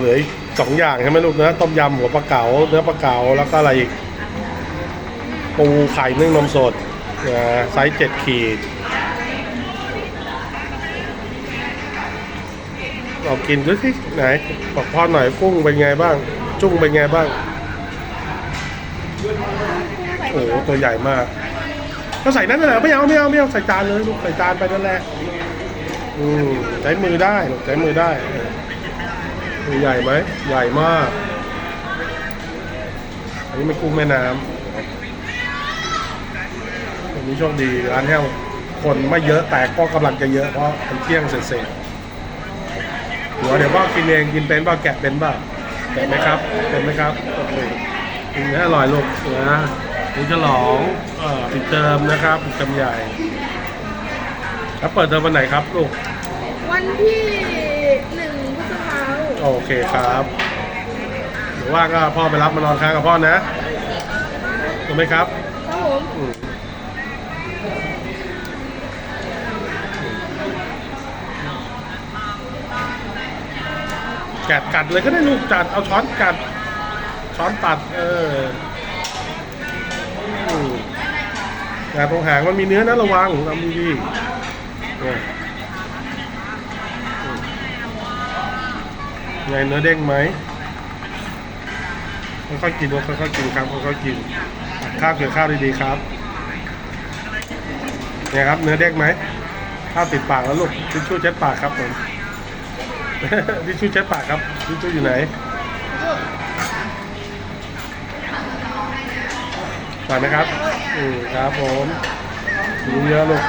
เหลืออีกสองอย่างใช่ไหมลูกเนื้อต้มยำหัวปลาเก๋าเนื้อปลาเก๋าแล้วก็อะไรอีกปูไข่นึ่งนมสดนะไซส์เจ็ดขีด เรากินดูสิไหนบอกพ่อหน่อยกุ้งเป็นไงบ้าง จุ้งเป็นไงบ้าง โอ้ตัวใหญ่มากก็ใส่นั่นแหละไม่เอาไม่เอาไม่เอาใส่จานเลยลูกใส่จานไปนั่นแหละ อืมใช้มือได้ลูกใช้มือได้เออใหญ่ไหม ใหญ่มาก อันนี้เป็นกุ้งแม่น้ำวันนี้โชคดีร้านแห้วคนไม่เยอะแต่ก็กำลังจะเยอะเพราะมันเที่ยงเสร็จหัวเดี๋ยวพ่อกินเองกินเป็นเปล่าแกะเป็นเปล่าแกะไหมครับ เป็นไหมครับโอเคกินให้อร่อยลูกนะนี่ฉลองอ่าปิดเทอมนะครับปิดเทอมใหญ่ แล้วเปิดเทอมวันไหนครับลูก วันที่หนึ่งพฤษภาคมโอเคครับหรือว่าก็พ่อไปรับมานอนค้างกับพ่อนะถูกไหมครับครับผม อืมกัดกัดเลยก็ได้ลูกจัดเอาช้อนกัด ช้อนตัด เอออืมแต่ตรงหางมันมีเนื้อนะระวังทำดีๆเนี่ยอืม ไงเนื้อเด้งไหมค่อยๆกินค่อยๆกินครับค่อยๆกินข้าวเกี่ยวข้าวดีๆครับเนี่ยครับเนื้อเด้งไหมข้าวติดปากแล้วลูกทิชชู่เช็ดปากครับผมทิชชู่เช็ดปากครับทิชชู่อยู่ไหนปากนะครับอืมครับผมดูเยอะลูก